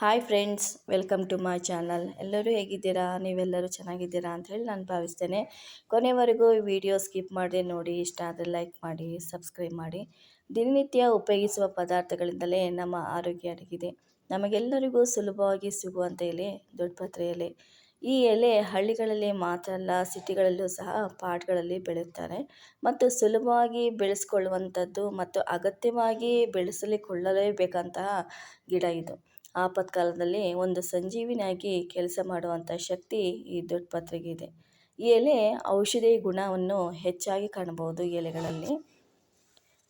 Hi friends welcome to my channel ಎಲ್ಲರೂ ಹೇಗಿದ್ದೀರಾ? ನೀವೆಲ್ಲರೂ ಚೆನ್ನಾಗಿದ್ದೀರಾ ಅಂತ ಹೇಳಿ ನಾನು ಭಾವಿಸ್ತೇನೆ. ಕೊನೆವರೆಗೂ ಈ ವಿಡಿಯೋ ಸ್ಕಿಪ್ ಮಾಡದೆ ನೋಡಿ, ಇಷ್ಟ ಆದರೆ ಲೈಕ್ ಮಾಡಿ ಸಬ್ಸ್ಕ್ರೈಬ್ ಮಾಡಿ. ದಿನನಿತ್ಯ ಉಪಯೋಗಿಸುವ ಪದಾರ್ಥಗಳಿಂದಲೇ ನಮ್ಮ ಆರೋಗ್ಯ ಅಡಗಿದೆ. ನಮಗೆಲ್ಲರಿಗೂ ಸುಲಭವಾಗಿ ಸಿಗುವಂಥ ಎಲೆ ದೊಡ್ಡಪತ್ರೆ ಎಲೆ. ಈ ಎಲೆ ಹಳ್ಳಿಗಳಲ್ಲಿ ಮಾತ್ರ ಅಲ್ಲ, ಸಿಟಿಗಳಲ್ಲೂ ಸಹ ಪಾಟ್ಗಳಲ್ಲಿ ಬೆಳೆಯುತ್ತಾರೆ. ಮತ್ತು ಸುಲಭವಾಗಿ ಬೆಳೆಸ್ಕೊಳ್ಳುವಂಥದ್ದು ಮತ್ತು ಅಗತ್ಯವಾಗಿ ಬೆಳೆಸಲಿಕೊಳ್ಳಲೇಬೇಕಂತಹ ಗಿಡ ಇದು. ಆಪತ್ಕಾಲದಲ್ಲಿ ಒಂದು ಸಂಜೀವಿನಿಯಾಗಿ ಕೆಲಸ ಮಾಡುವಂಥ ಶಕ್ತಿ ಈ ದೊಡ್ಡ ಈ ಎಲೆ ಔಷಧಿ ಗುಣವನ್ನು ಹೆಚ್ಚಾಗಿ ಕಾಣಬಹುದು ಎಲೆಗಳಲ್ಲಿ.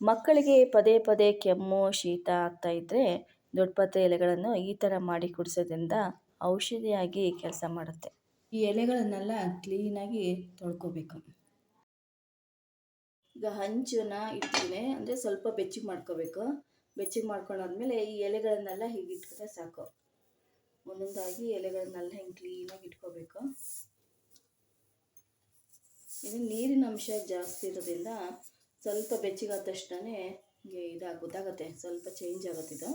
ಮಕ್ಕಳಿಗೆ ಪದೇ ಪದೇ ಕೆಮ್ಮು, ಶೀತ ಆಗ್ತಾ ಇದ್ದರೆ ದೊಡ್ಡಪತ್ರೆ ಎಲೆಗಳನ್ನು ಈ ಥರ ಮಾಡಿ ಕುಡಿಸೋದ್ರಿಂದ ಔಷಧಿಯಾಗಿ ಕೆಲಸ ಮಾಡುತ್ತೆ. ಈ ಎಲೆಗಳನ್ನೆಲ್ಲ ಕ್ಲೀನಾಗಿ ತೊಳ್ಕೊಬೇಕು. ಈಗ ಹಂಚನ್ನ ಇಟ್ಟಿದ್ದೀನಿ. ಅಂದರೆ ಸ್ವಲ್ಪ ಬೆಚ್ಚಗೆ ಮಾಡ್ಕೋಬೇಕು. ಬೆಚ್ಚಗೆ ಮಾಡ್ಕೊಂಡಾದ್ಮೇಲೆ ಈ ಎಲೆಗಳನ್ನೆಲ್ಲ ಹೀಗೆ ಇಟ್ಕೊಂಡ್ರೆ ಸಾಕು. ಒಂದೊಂದಾಗಿ ಎಲೆಗಳನ್ನೆಲ್ಲ ಹಿಂಗೆ ಕ್ಲೀನಾಗಿ ಇಟ್ಕೋಬೇಕು. ಇದು ನೀರಿನ ಅಂಶ ಜಾಸ್ತಿ ಇರೋದ್ರಿಂದ ಸ್ವಲ್ಪ ಬೆಚ್ಚಗಾದ ತಕ್ಷಣವೇ ಹಿಂಗೆ ಇದಾಗ ಗೊತ್ತಾಗತ್ತೆ ಸ್ವಲ್ಪ ಚೇಂಜ್ ಆಗುತ್ತೆ ಇದು.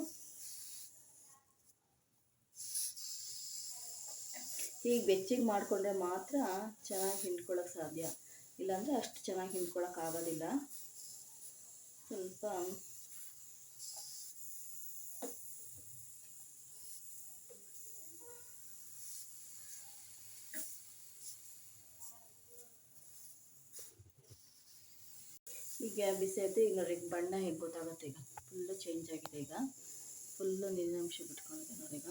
ಹೀಗೆ ಬೆಚ್ಚಗೆ ಮಾಡಿಕೊಂಡ್ರೆ ಮಾತ್ರ ಚೆನ್ನಾಗಿ ಹಿಂಡ್ಕೊಳ್ಳೋಕೆ ಸಾಧ್ಯ. ಇಲ್ಲಾಂದರೆ ಅಷ್ಟು ಚೆನ್ನಾಗಿ ಹಿಂಡ್ಕೊಳಕ್ಕೆ ಆಗೋದಿಲ್ಲ. ಸ್ವಲ್ಪ ಈಗ ಬಿಸಿ ಆಯಿತು. ಈಗ ನೋಡಿ ಬಣ್ಣ ಹೇಗೆ ಗೊತ್ತಾಗುತ್ತೆ ಈಗ. ಫುಲ್ಲು ಚೇಂಜ್ ಆಗಿದೆ ಈಗ. ಫುಲ್ಲು ನೀರಿನಂಶ ಬಿಟ್ಕೊಂಡಿದೆ ನೋಡಿ ಈಗ.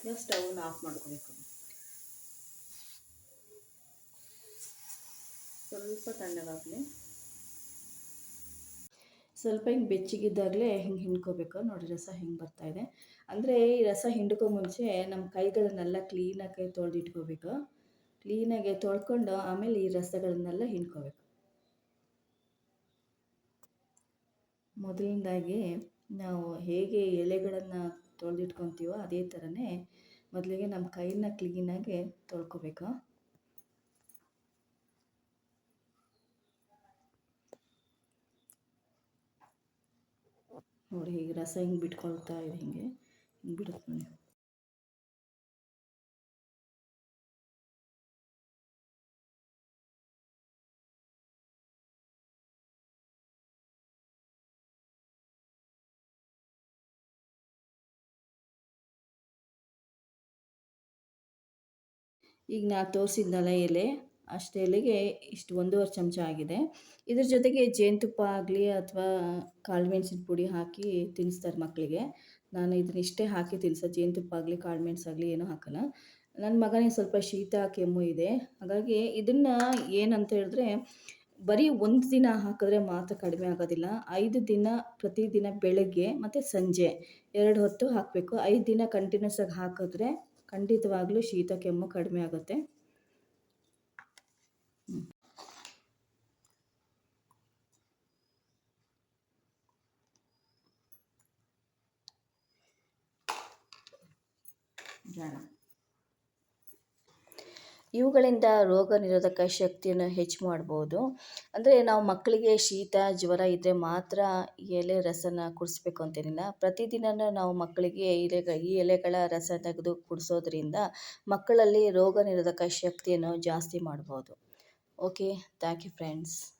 ಈಗ ಸ್ಟವ್ನ ಆಫ್ ಮಾಡ್ಕೋಬೇಕು. ಸ್ವಲ್ಪ ತಣ್ಣಗಾಗಲಿ ಸ್ವಲ್ಪ ಹಿಂಗೆ ಬೆಚ್ಚಗಿದ್ದಾಗಲೇ ಹಿಂಗೆ ಹಿಂಡ್ಕೋಬೇಕು. ನೋಡಿ ರಸ ಹಿಂಗೆ ಬರ್ತಾಯಿದೆ ಅಂದರೆ ಈ ರಸ ಹಿಂಡ್ಕೋ ಮುಂಚೆ ನಮ್ಮ ಕೈಗಳನ್ನೆಲ್ಲ ಕ್ಲೀನಾಗಿ ತೊಳೆದಿಟ್ಕೋಬೇಕು. ಕ್ಲೀನಾಗಿ ತೊಳ್ಕೊಂಡು ಆಮೇಲೆ ಈ ರಸಗಳನ್ನೆಲ್ಲ ಹಿಂಡ್ಕೋಬೇಕು. ಮೊದಲನೇದಾಗಿ ನಾವು ಹೇಗೆ ಎಲೆಗಳನ್ನು ತೊಳೆದಿಟ್ಕೊತೀವೋ ಅದೇ ಥರನೇ ಮೊದಲಿಗೆ ನಮ್ಮ ಕೈನ ಕ್ಲೀನಾಗಿ ತೊಳ್ಕೊಬೇಕು. ನೋಡಿ ಹೀಗೆ ರಸ ಹಿಂಗೆ ಬಿಟ್ಕೊಳ್ತಾ ಇದೆ, ಹಿಂಗೆ ಹಿಂಗೆ ಬಿಡುತ್ತೆ ಈಗ ನಾ ತೋರಿಸಿದ್ನಲ್ಲ ಎಲೆ ಅಷ್ಟು ಎಲೆಗೆ ಇಷ್ಟು ಒಂದೂವರೆ ಚಮಚ ಆಗಿದೆ. ಇದ್ರ ಜೊತೆಗೆ ಜೇನುತುಪ್ಪ ಆಗಲಿ ಅಥವಾ ಕಾಳು ಮೆಣಸಿನ ಪುಡಿ ಹಾಕಿ ತಿನ್ನಿಸ್ತಾರೆ ಮಕ್ಕಳಿಗೆ. ನಾನು ಇದನ್ನ ಇಷ್ಟೇ ಹಾಕಿ ತಿನ್ನಿಸೋ ಜೇನುತುಪ್ಪ ಆಗಲಿ, ಕಾಳು ಮೆಣಸಾಗಲಿ ಏನೂ ಹಾಕಲ್ಲ. ನನ್ನ ಮಗನಿಗೆ ಸ್ವಲ್ಪ ಶೀತ, ಕೆಮ್ಮು ಇದೆ. ಹಾಗಾಗಿ ಇದನ್ನು ಏನಂತ ಹೇಳಿದ್ರೆ ಬರೀ ಒಂದು ದಿನ ಹಾಕಿದ್ರೆ ಮಾತ್ರ ಕಡಿಮೆ ಆಗೋದಿಲ್ಲ. ಐದು ದಿನ ಪ್ರತಿದಿನ ಬೆಳಗ್ಗೆ ಮತ್ತು ಸಂಜೆ ಎರಡು ಹೊತ್ತು ಹಾಕಬೇಕು. ಐದು ದಿನ ಕಂಟಿನ್ಯೂಸ್ ಆಗಿ ಹಾಕಿದ್ರೆ ಖಂಡಿತವಾಗ್ಲೂ ಶೀತ ಕೆಮ್ಮು ಕಡಿಮೆ ಆಗುತ್ತೆ. ಇವುಗಳಿಂದ ರೋಗ ನಿರೋಧಕ ಶಕ್ತಿಯನ್ನು ಹೆಚ್ಚು ಮಾಡ್ಬೋದು. ಅಂದರೆ ನಾವು ಮಕ್ಕಳಿಗೆ ಶೀತ, ಜ್ವರ ಇದ್ದರೆ ಮಾತ್ರ ಎಲೆ ರಸನ ಕುಡಿಸ್ಬೇಕು ಅಂತೇನಿಲ್ಲ. ಪ್ರತಿದಿನ ನಾವು ಮಕ್ಕಳಿಗೆ ಎಲೆಗಳ ಈ ಎಲೆಗಳ ರಸ ತೆಗೆದು ಕುಡಿಸೋದ್ರಿಂದ ಮಕ್ಕಳಲ್ಲಿ ರೋಗ ನಿರೋಧಕ ಶಕ್ತಿಯನ್ನು ಜಾಸ್ತಿ ಮಾಡ್ಬೋದು. Okay thank you friends